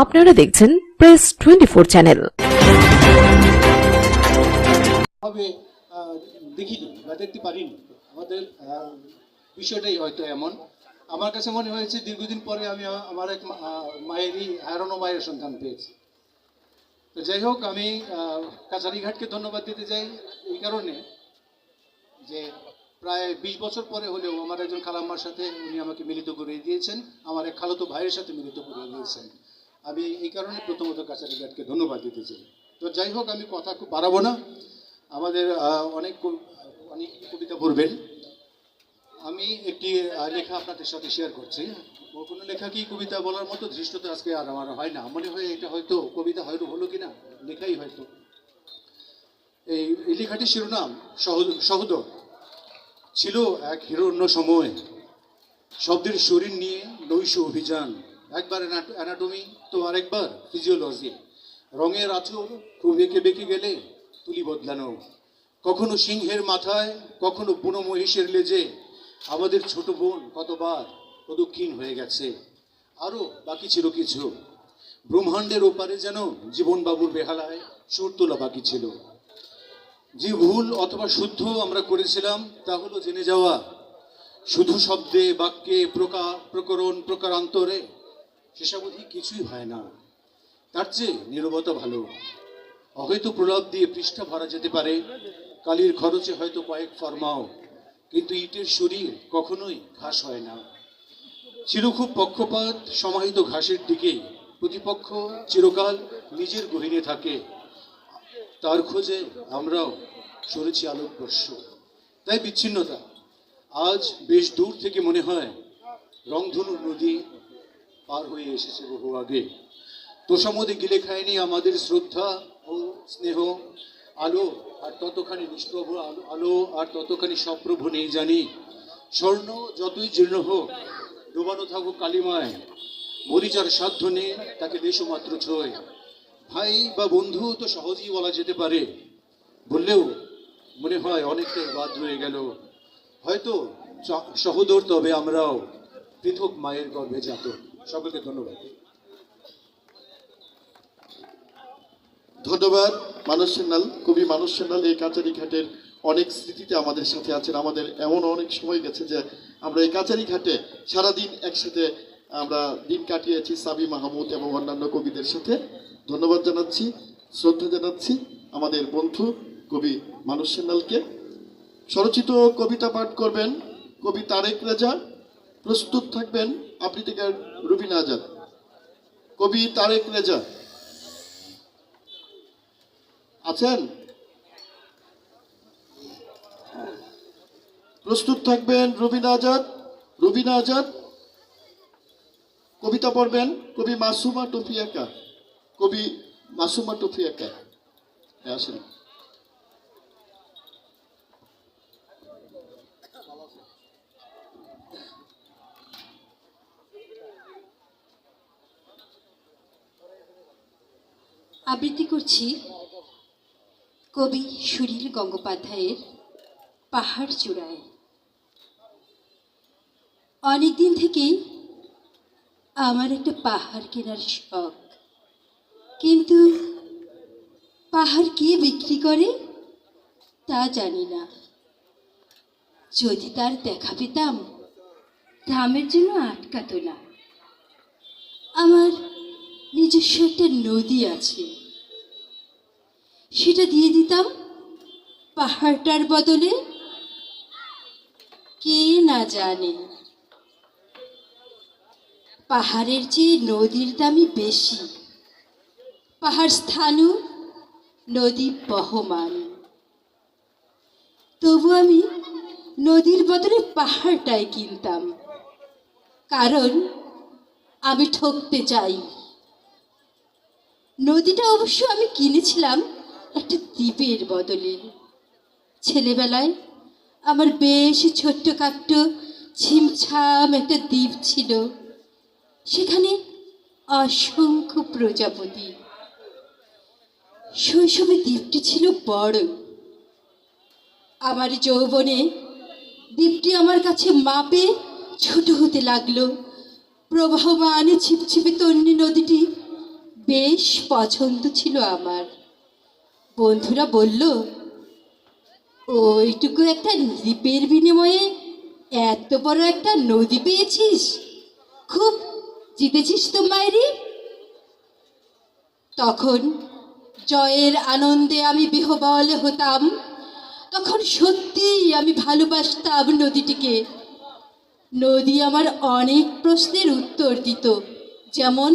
আপনারা দেখছেন press twenty four channel দেখিনি দেখতে পারিনি আমাদের বিষয়টাই হয়তো এমন। আমার কাছে মনে হয়েছে, দীর্ঘদিন পরে আমি আমার এক মায়েরই হারানো মায়ের সন্তান পেয়েছি। তো যাই হোক, আমি কাছারিঘাটকে ধন্যবাদ দিতে চাই এই কারণে যে প্রায় বিশ বছর পরে হলেও আমার একজন খালাম্মার সাথে উনি আমাকে মিলিত করে দিয়েছেন। আমার এক খালতো ভাইয়ের সাথে মিলিত করে দিয়েছেন। আমি এই কারণে প্রথমত কাছারি কাছারিঘাটকে ধন্যবাদ দিতে চাই। তো যাই হোক আমি কথা খুব বাড়াবো না। আমাদের অনেক অনেক কবিতা পড়বেন। আমি একটি লেখা আপনাদের সাথে শেয়ার করছি। কোনো লেখা কি কবিতা বলার মতো ধৃষ্টতা আজকে আর আমার হয় না। মনে হয় এটা হয়তো কবিতা হয়তো হলো কিনা লেখাই হয়তো। এই এই লেখাটির শিরোনাম সহদ- সহোদর। ছিল এক হিরণ্য সময়। শব্দের শরীর নিয়ে নৈশ অভিযান। একবার অ্যানাটমি তো আরেকবার ফিজিওলজি রঙের আঁচড় খুব এঁকে বেঁকে গেলে তুলি বদলানো। কখনো সিংহের মাথায়, কখনো বুনো মহিষের লেজে। আমাদের ছোট বোন কতবার প্রদক্ষিণ হয়ে গেছে। আরও বাকি ছিল কিছু। ব্রহ্মাণ্ডের ওপারে যেন জীবনবাবুর বেহালায় সুর তোলা বাকি ছিল। যে ভুল অথবা শুদ্ধ আমরা করেছিলাম, তা হলো জেনে যাওয়া। শুধু শব্দে, বাক্যে প্রকা প্রকরণ, প্রকারান্তরে সেসবধি কিছুই হয় না। তার চেয়ে নীরবতা ভালো। অহৈত প্রলাপ দিয়ে পৃষ্ঠা ভরা যেতে পারে, কালির খরচে হয়তো কয়েক ফরমাও, কিন্তু ইটের শরীর কখনোই ঘাস হয় না। ছিল খুব পক্ষপাত সমাহিত ঘাসের দিকে প্রতিপক্ষ চিরকাল নিজের গহিনে থাকে। তার খোঁজে আমরাও সরেছি আলোকবর্ষ। তাই বিচ্ছিন্নতা। আজ বেশ দূর থেকে মনে হয়, রংধনু নদী পার হয়ে এসেছে বহু আগে। তোষামদে গিলে খায়নি আমাদের শ্রদ্ধা ও স্নেহ। আলো আর ততখানি নিষ্প্রভ, আলো আর ততখানি সপ্রভ নেই জানি। স্বর্ণ যতই জীর্ণ হোক, ডোবানো থাকুক কালিমায়। মরিচার সাধ্য নেই তাকে দেশমাত্র ছয়। ভাই বা বন্ধু তো সহজেই বলা যেতে পারে। বললেও মনে হয় অনেকটাই বাদ রয়ে গেল। হয়তো সহোদর তবে আমরাও পৃথক মায়ের গর্ভে জাত। সকলকে ধন্যবাদ। ধন্যবাদ মানস সেনাল কবি মানস সেনাল এই কাচারি ঘাটের অনেক স্মৃতিতে আমাদের সাথে আছেন। আমাদের এমন অনেক সময় গেছে যে আমরা এই কাচারি ঘাটে সারাদিন একসাথে আমরা দিন কাটিয়েছি সাবি মাহমুদ এবং অন্যান্য কবিদের সাথে। ধন্যবাদ জানাচ্ছি, শ্রদ্ধা জানাচ্ছি আমাদের বন্ধু কবি মানস সেনালকে স্বরচিত কবিতা পাঠ করবেন কবি তারেক রেজা। প্রস্তুত থাকবেন আবৃত্তিকার রুবিনা আজাদ কবি তারেক রেজা। আছেন? প্রস্তুত থাকবেন রবিনা আজাদ রবিনা আজাদ কবিতা পড়বেন কবি মাসুমা টফিয়াকা কবি মাসুমা টফিয়াকা। হ্যাঁ, আসেন। আবৃত্তি করছি কবি সুনীল গঙ্গোপাধ্যায়ের পাহাড় চূড়ায়। অনেক দিন থেকেই আমার একটা পাহাড় কেনার শখ। কিন্তু পাহাড় কে বিক্রি করে তা জানি না। যদি তার দেখা পেতাম দামের জন্য আটকাতো না আমার নিজস্ব একটা নদী আছে। সেটা দিয়ে দিতাম পাহাড়টার বদলে। কে না জানে। পাহাড়ের চেয়ে নদীর দামই বেশি। পাহাড় স্থানু নদী বহমান। তবু আমি নদীর বদলে পাহাড়টাই কিনতাম। কারণ আমি ঠকতে চাই। নদীটা অবশ্য আমি কিনেছিলাম একটা দ্বীপের বদলে। ছেলেবেলায় আমার বেশ ছোট্ট কাট্ট ছিমছাম একটা দ্বীপ ছিল। সেখানে অসংখ্য প্রজাপতি। শৈশবে দ্বীপটি ছিল বড়। আমার যৌবনে দ্বীপটি আমার কাছে মাপে ছোট হতে লাগল। প্রবাহমান ছিপছিপে তন্নি নদীটি বেশ পছন্দ ছিল আমার। বন্ধুরা বলল, ওইটুকু একটা দ্বীপের বিনিময়ে এত বড় একটা নদী পেয়েছিস? খুব জিতেছিস তো মায়েরি তখন জয়ের আনন্দে আমি বিহবল হতাম। তখন সত্যিই আমি ভালোবাসতাম নদীটিকে। নদী আমার অনেক প্রশ্নের উত্তর দিত, যেমন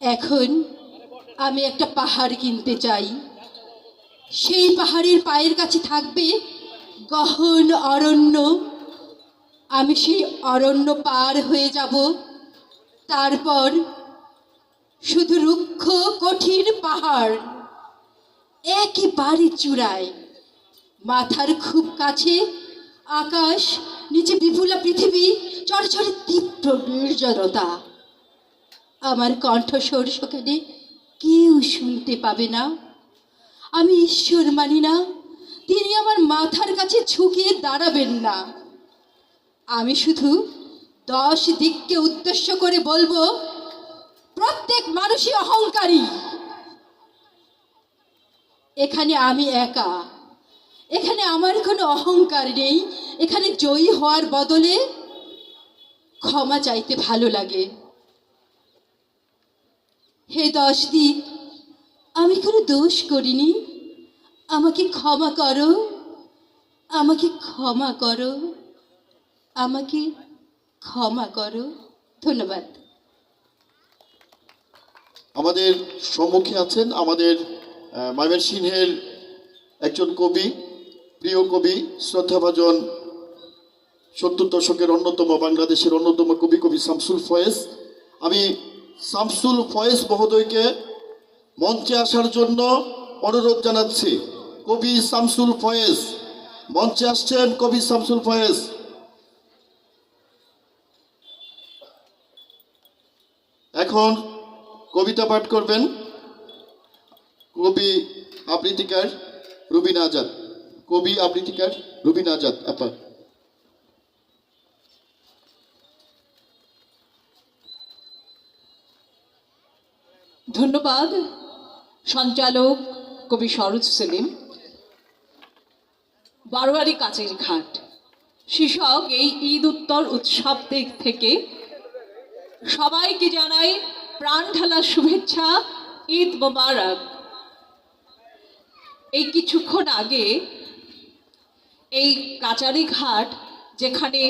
এখন আমি একটা পাহাড় কিনতে চাই। সেই পাহাড়ের পায়ের কাছে থাকবে গহন অরণ্য। আমি সেই অরণ্য পার হয়ে যাব। তারপর শুধু রুক্ষ কঠিন পাহাড়, একেবারে চূড়ায়। মাথার খুব কাছে আকাশ, নিচে বিপুলা পৃথিবী, চড়চড়ে তীব্র নির্জনতা। আমার কণ্ঠস্বর সেখানে কেউ শুনতে পাবে না। আমি ঈশ্বর মানি না, তিনি আমার মাথার কাছে ঝুঁকিয়ে দাঁড়াবেন না। আমি শুধু দশ দিককে উদ্দেশ্য করে বলব, প্রত্যেক মানুষই অহংকারী। এখানে আমি একা। এখানে আমার কোনো অহংকার নেই। এখানে জয়ী হওয়ার বদলে ক্ষমা চাইতে ভালো লাগে। হে দশ দিক আমি কোনো দোষ করিনি। আমাকে ক্ষমা করো। আমাকে ক্ষমা করো। আমাকে ক্ষমা করো। ধন্যবাদ। আমাদের সম্মুখে আছেন আমাদের ময়মনসিংহের একজন কবি, প্রিয় কবি, শ্রদ্ধাভাজন সত্তর দশকের অন্যতম, বাংলাদেশের অন্যতম কবি কবি শামসুল ফয়েজ। আমি শামসুল ফয়েজ মহোদয়কে মঞ্চে আসার জন্য অনুরোধ জানাচ্ছি। কবি শামসুল ফয়েজ মঞ্চে আসছেন কবি শামসুল ফয়েজ এখন কবিতা পাঠ করবেন কবি আবৃত্তিকার রুবিন আজাদ। কবি আবৃত্তিকার রুবিন আজাদ, আপা। ধন্যবাদ, সঞ্চালক কবি সরোজ সেলিম। বারোয়ারি কাচের ঘাট। শীর্ষক এই ঈদ উত্তর উৎসব থেকে সবাইকে জানাই প্রাণ ঢালার শুভেচ্ছা, ঈদ মোবারক। এই কিছুক্ষণ আগে এই কাচারি ঘাট যেখানে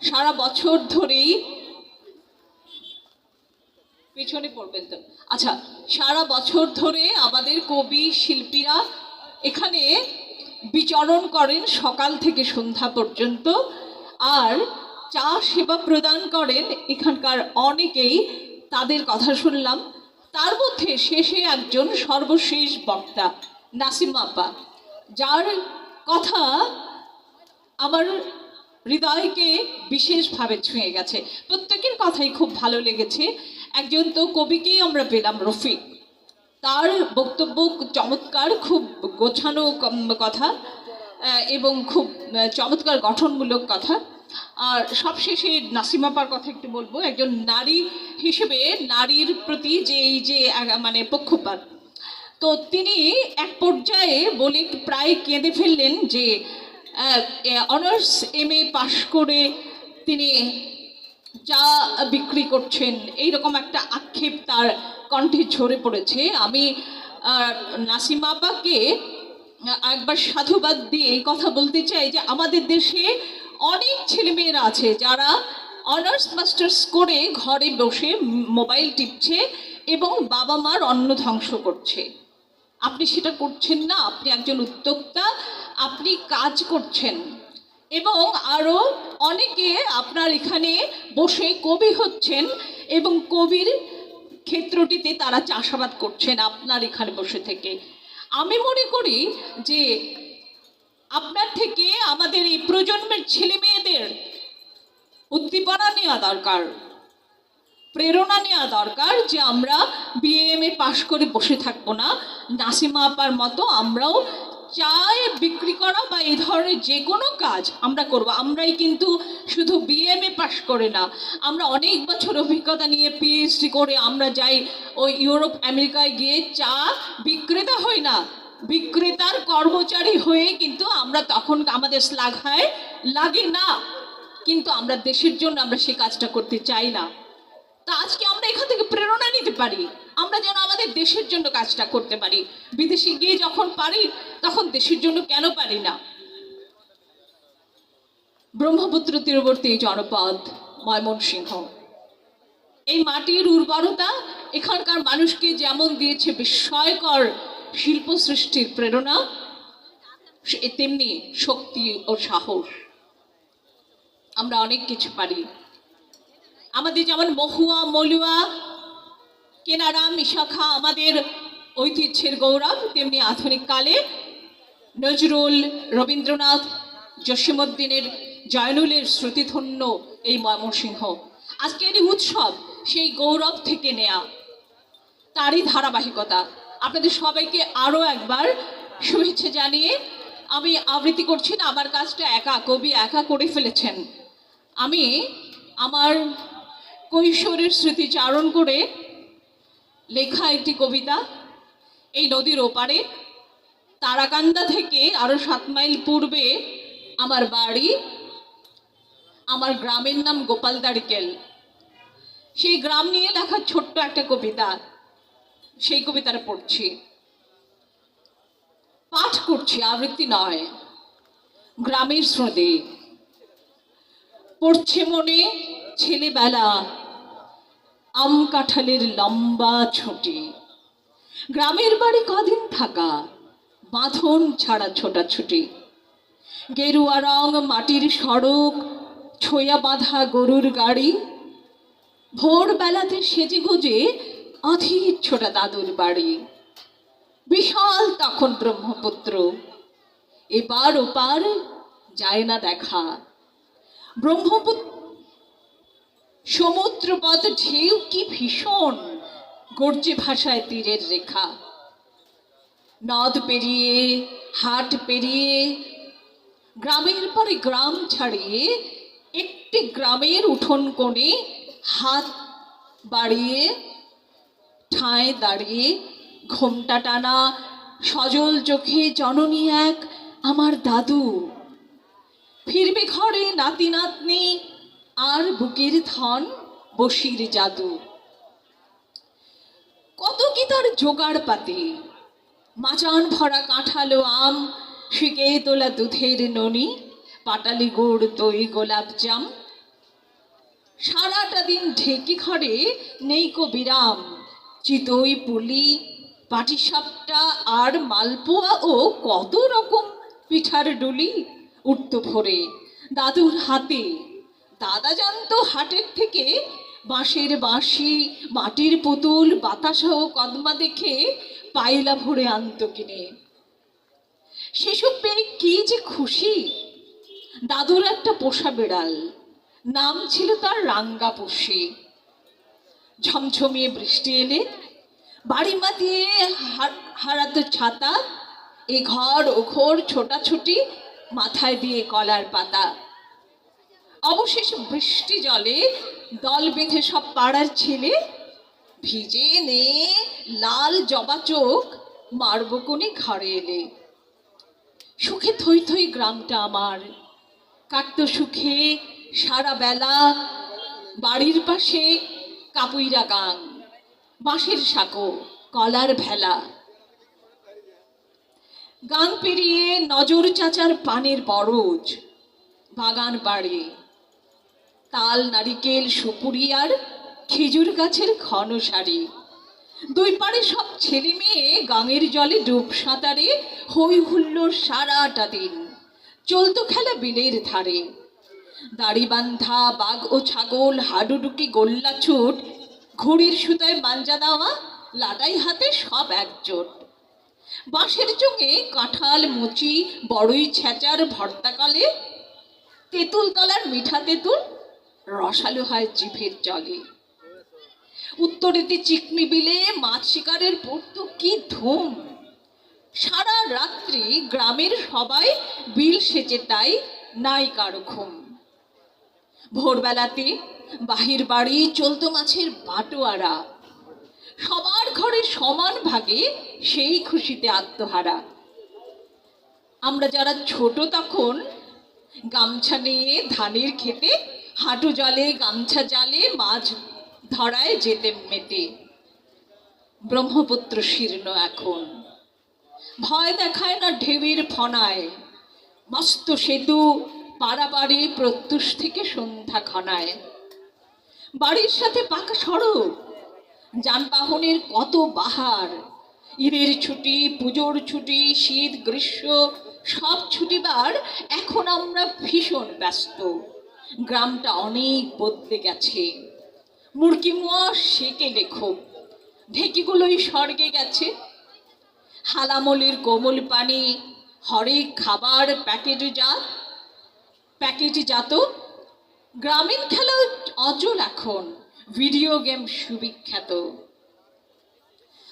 সারা বছর ধরেই পিছনে পড়বেন তো। আচ্ছা সারা বছর ধরে আমাদের কবি, শিল্পীরা এখানে বিচরণ করেন সকাল থেকে সন্ধ্যা পর্যন্ত। আর চা সেবা প্রদান করেন এখানকার অনেকেই, তাদের কথা শুনলাম। তার মধ্যে শেষে একজন সর্বশেষ বক্তা, নাসিম আপা যার কথা আমার হৃদয়কে বিশেষভাবে ছুঁয়ে গেছে। প্রত্যেকের কথাই খুব ভালো লেগেছে। একজন তো কবিকেই আমরা পেলাম রফিক। তার বক্তব্য চমৎকার, খুব গোছানো কথা এবং খুব চমৎকার গঠনমূলক কথা। আর সবশেষে নাসিমাপার কথা একটু বলব, একজন নারী হিসেবে নারীর প্রতি যে এই যে মানে পক্ষপাত, তো তিনি এক পর্যায়ে বলে প্রায় কেঁদে ফেললেন যে অনার্স এম এ পাশ করে তিনি চা বিক্রি করছেন এইরকম একটা আক্ষেপ তার কণ্ঠে ঝরে পড়েছে। আমি আহ, নাসিমা একবার সাধুবাদ দিয়ে এই কথা বলতে চাই যে আমাদের দেশে অনেক ছেলেমেয়েরা আছে যারা অনার্স মাস্টার্স করে ঘরে বসে মোবাইল টিপছে এবং বাবা মার অন্ন ধ্বংস করছে। আপনি সেটা করছেন না আপনি একজন উদ্যোক্তা আপনি কাজ করছেন। এবং আরও অনেকে আপনার এখানে বসে কবি হচ্ছেন এবং কবির ক্ষেত্রটিতে তারা চাষাবাদ করছেন আপনার এখানে বসে থেকে। আমি মনে করি যে আপনার থেকে আমাদের এই প্রজন্মের ছেলে মেয়েদের উদ্দীপনা নেওয়া দরকার, প্রেরণা নেওয়া দরকার যে আমরা বিএমএ পাশ করে বসে থাকব না। নাসিমা আপার মতো আমরাও চায় বিক্রি করা বা এই ধরনের যে কোনো কাজ আমরা করব। আমরাই কিন্তু শুধু বিএমএ পাশ করে না। আমরা অনেক বছর অভিজ্ঞতা নিয়ে পিএইচডি করে আমরা যাই ওই ইউরোপ, আমেরিকায় গিয়ে চা বিক্রেতা হই না। বিক্রেতার কর্মচারী হয়ে কিন্তু আমরা তখন আমাদের শ্লাঘায় লাগে না। কিন্তু আমরা দেশের জন্য আমরা সেই কাজটা করতে চাই না। তা আজকে আমরা এখান থেকে প্রেরণা নিতে পারি। আমরা যেন আমাদের দেশের জন্য কাজটা করতে পারি। বিদেশে গিয়ে যখন পারি, তখন দেশের জন্য কেন পারি না? ব্রহ্মপুত্র তীরবর্তী জনপদ, ময়মনসিংহ। এই মাটির উর্বরতা এখানকার মানুষকে যেমন দিয়েছে বিস্ময়কর শিল্প সৃষ্টির প্রেরণা তেমনি শক্তি ও সাহস। আমরা অনেক কিছু পারি। আমাদের যেমন মহুয়া, মলুয়া কেনারা মিশাখা আমাদের ঐতিহ্যের গৌরব, তেমনি আধুনিক কালে নজরুল রবীন্দ্রনাথ জসীমউদ্দিনের জয়নুলের শ্রুতিধন্য এই ময়মনসিংহ। আজকের এই উৎসব সেই গৌরব থেকে নেয়া, তারই ধারাবাহিকতা। আপনাদের সবাইকে আরও একবার শুভেচ্ছা জানিয়ে আমি আবৃত্তি করছি না, আমার কাজটা একা, কবি একা করে ফেলেছেন। আমি আমার কৈশোরের স্মৃতিচারণ করে লেখা একটি কবিতা এই নদীর ওপারে। তারাকান্দা থেকে আরও সাত মাইল পূর্বে আমার বাড়ি, আমার গ্রামের নাম গোপাল গোপালদারিকেল। সেই গ্রাম নিয়ে লেখা ছোট্ট একটা কবিতা, সেই কবিতাটা পড়ছি। পাঠ করছি, আবৃত্তি নয়, গ্রামের স্রোতে। পড়ছে মনে ছেলেবেলা আম কাঁঠালের লম্বা ছুটি। গ্রামের বাড়ি কদিন থাকা, বাঁধন ছাড়া ছোটাছুটি। গেরুয়া রং, মাটির সড়ক, ছোয়া বাঁধা গরুর গাড়ি। ভোরবেলাতে সেজে গুজে অধীর ছোটা দাদুর বাড়ি। বিশাল তখন ব্রহ্মপুত্র। এপার ওপার যায় না দেখা। ব্রহ্মপুত্র সমুদ্রপথ ঢেউ কি ভীষণ? গর্জে ভাষায় তীরের রেখা। নদ পেরিয়ে, হাট পেরিয়ে, গ্রামের পরে গ্রাম ছাড়িয়ে, একটি গ্রামের উঠোন কোণে হাত বাড়িয়ে ঠায় দাঁড়িয়ে, ঘোমটা টানা, সজল চোখে জননী এক, আমার দাদু। ফিরবে ঘরে নাতি নাতনি আর বুকের ধন বসির জাদু। কত কি তার জোগাড় পাতে। মাচান ভরা কাঁঠালো আম শিকে তোলা দুধের ননি, পাটালি গুড়, দই, গোলাপ জাম। সারাটা দিন ঢেকি ঘরে নেই কো বিরাম। চিতই, পুলি, পাটিসাপটা আর মালপোয়া ও কত রকম পিঠার ডুলি উঠত ভরে। দাদুর হাতে দাদা জানতো হাটের থেকে বাঁশের বাঁশি, মাটির পুতুল, বাতাসা ও কদমা দেখে পাইলা ভরে আনতো কিনে। সেসব পেয়ে কি যে খুশি! দাদুর একটা পোষা বেড়াল, নাম ছিল তার রাঙ্গা পুষি। ঝমঝমিয়ে বৃষ্টি এলে বাড়ি মাতিয়ে হারাতো ছাতা, এ ঘর ও ঘোর ছোটাছুটি, মাথায় দিয়ে কলার পাতা। অবশেষে বৃষ্টি জলে দল বেঁধে সব পাড়ার ছেলে ভিজে নে লাল জবা চোখ মারব কোণে ঘরে এলে। সুখে থই থই গ্রামটা আমার। কাটতো সুখে সারা বেলা বাড়ির পাশে কাপুইরা গাং, বাঁশের সাঁকো, কলার ভেলা। গান পেরিয়ে নজর চাচার পানের বরজ, বাগান বাড়ি। তাল, নারিকেল, সুপুরি আর খেজুর গাছের ঘন সারি দুই পাড়ে সব ছেলে মেয়ে গাঙের জলে ডুব সাঁতারে হই হুল্লোড় সারাটা দিন। চলতো খেলা বিলের ধারে। দাড়ি বান্ধা, বাঘ ও ছাগল হাডুডুকি গোল্লা ছুট, ঘুড়ির সুতায় মাঞ্জা দেওয়া লাটাই হাতে সব একজোট। বাঁশের চোঙে কাঁঠাল, মুচি, বড়ই ছেঁচার ভর্তাকালে, তেঁতুল তলার মিঠা তেঁতুল রসালো হয় জিভের জলে। উত্তরেতে চিকমি বিলে, মাছ শিকারের পড়তো কি ধুম। সারা রাত্রি গ্রামের সবাই বিল সেচে তাই নাই কারও ঘুম। ভোরবেলাতে বাহির বাড়ি চলতো মাছের বাটোয়ারা। সবার ঘরে সমান ভাগে সেই খুশিতে আত্মহারা। আমরা যারা ছোট তখন গামছা নিয়ে ধানের খেতে হাঁটু জলে, গামছা জালে মাছ ধরায় যেতে মেতে। ব্রহ্মপুত্র শীর্ণ এখন। ভয় দেখায় না ঢেউয়ের ফনায়। মস্ত সেতু পাড়াপাড়ি প্রত্যুষ থেকে সন্ধ্যা ঘনায়। বাড়ির সাথে পাকা সড়ক, যানবাহনের কত বাহার। ঈদের ছুটি, পুজোর ছুটি, শীত, গ্রীষ্ম, সব ছুটিবার এখন আমরা ভীষণ ব্যস্ত। গ্রামটা অনেক বদলে গেছে। মুরগি মোয়া, সেকে লেখো। ঢেকিগুলোই স্বর্গে গেছে। হালামলির কোমল পানি, হরেক খাবার প্যাকেট জাত প্যাকেট জাত গ্রামীণ খেলা অচল এখন, ভিডিও গেম সুবিখ্যাত।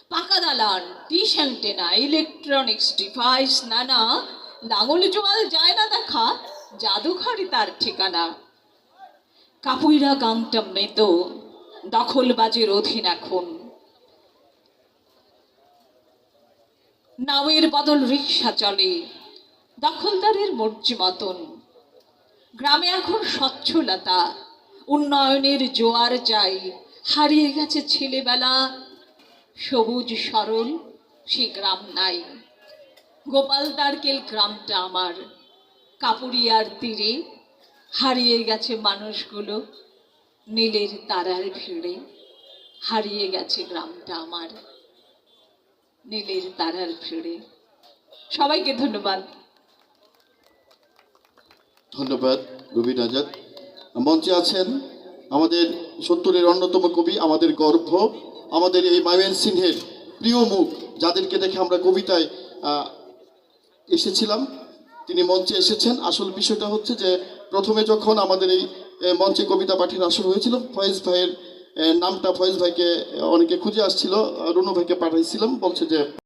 পাকা দালান ডিশ অ্যান্টেনা, ইলেকট্রনিক্স ডিভাইস, নানা লাঙল জোয়াল যায় না দেখা, জাদুঘরে তার ঠিকানা। কাপুইরা গাংটা মৃত, দখলবাজির অধীন এখন। নাওয়ের বদল রিক্সা চলে, দখলদারের মর্জি মতন। গ্রামে এখন স্বচ্ছলতা, উন্নয়নের জোয়ার চাই হারিয়ে গেছে ছেলেবেলা, সবুজ সরল, সে গ্রাম নাই। গোপালদারকেল গ্রামটা আমার, কাপুরিয়ার তীরে হারিয়ে গেছে মানুষগুলো নীলের তারার ভিড়ে। হারিয়ে গেছে গ্রামটা আমার নীলের তারার ভিড়ে। সবাইকে ধন্যবাদ। ধন্যবাদ রবীন আজাদ মঞ্চে আছেন আমাদের সত্তরের অন্যতম কবি, আমাদের গর্ব আমাদের এই মাইমেন সিংহের প্রিয় মুখ, যাদেরকে দেখে আমরা কবিতায় এসেছিলাম। তিনি মঞ্চে এসেছেন। আসল বিষয়টা হচ্ছে যে প্রথমে যখন আমাদের এই মঞ্চে কবিতা পাঠের আসর হয়েছিল, ফয়েজ ভাইয়ের নামটা ফয়েজ ভাইকে অনেকে খুঁজে আসছিল রুনু ভাইকে পাঠাইছিলাম, বলছে যে